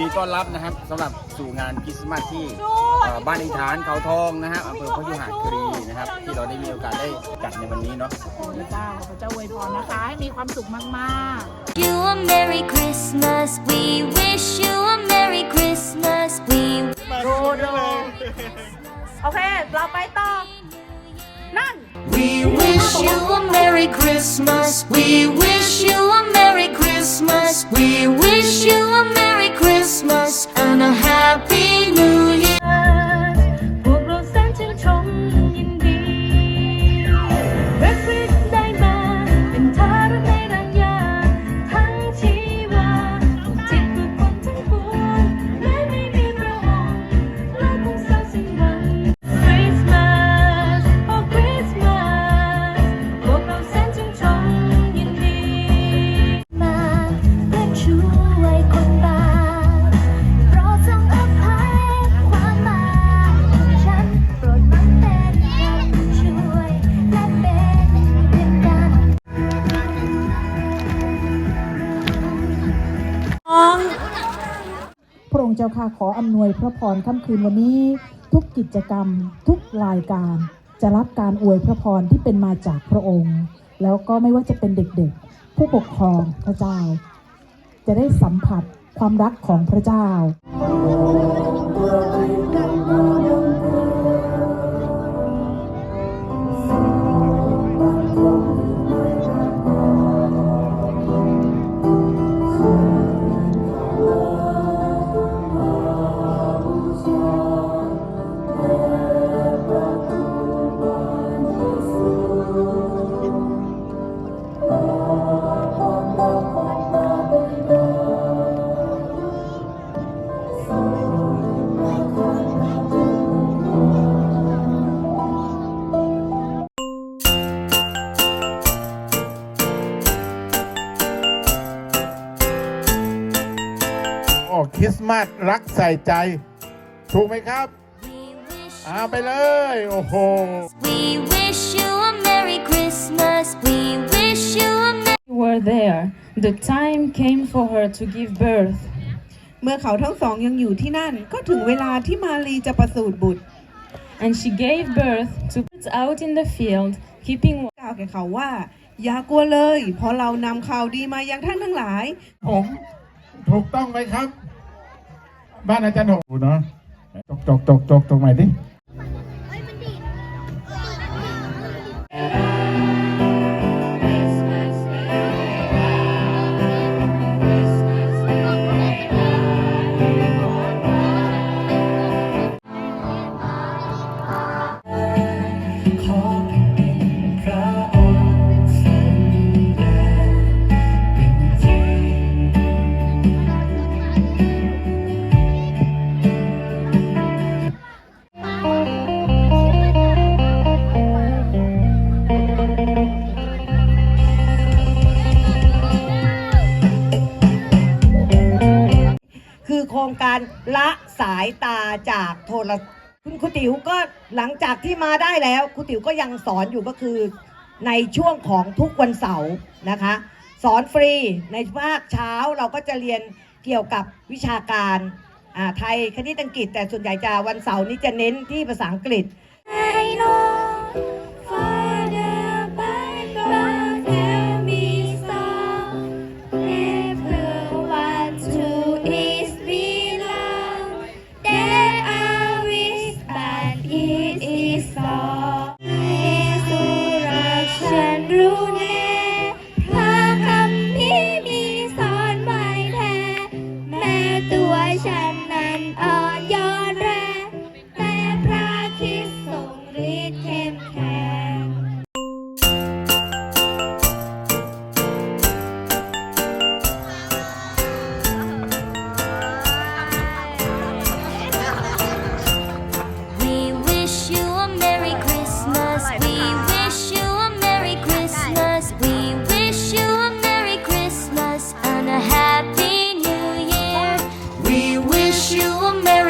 ดีต้อนรับนะครับสำหรับสู่งานคริสต์มาสที่เอ่อบ้านอิฐานเขาทองนะฮะอำเภอพยุหคีรีนะครับ ที่เราได้มีโอกาสได้จัดในวันนี้เนาะ พระเจ้าพระเจ้าอวยพรนะคะ ให้มีความสุขมาก you a Merry Christmas. We wish you a Merry Christmas. We ๆดูดูโอเค เราไปต่อ นั่น We wish you a Merry Christmas. We wish you a Merry องค์เจ้าค่ะขออำนวยพระพรค่ำคืนวันนี้ ทุกกิจกรรม ทุกรายการ จะรับการอวยพระพรที่เป็นมาจากพระองค์ แล้วก็ไม่ว่าจะเป็นเด็กๆ ผู้ปกครองพระเจ้า จะได้สัมผัสความรักของพระเจ้า โอ้คริสต์มาสรักใส่ใจ ถูกไหมครับ We wish เอาไปเลย โอ้โห We wish you a Merry Christmas. We wish you a Merry were there the time came for her to give birth เมื่อเขาทั้งสองยังอยู่ที่นั่นก็ถึงเวลาที่มารีจะประสูติบุตร and she gave birth to birds out in the field keeping กล่าวแก่เขาว่า อย่ากลัวเลย เพราะเรานำข่าวดีมายังท่านทั้งหลาย ผม ถูกต้องไหมครับ บ้านอาจารย์หกเนาะตกตกตกตกตกใหม่ดิคือ โครงการละสายตาจากโทรคุณครูติ๋วก็หลังจากที่มาได้แล้วครูติ๋วก็ยังสอนอยู่ก็คือ ในช่วงของทุกวันเสาร์นะคะ สอนฟรีในภาคเช้าเราก็จะเรียนเกี่ยวกับวิชาการอ่าไทยคณิตอังกฤษ แต่ส่วนใหญ่จะวันเสาร์นี้จะเน้นที่ภาษาอังกฤษ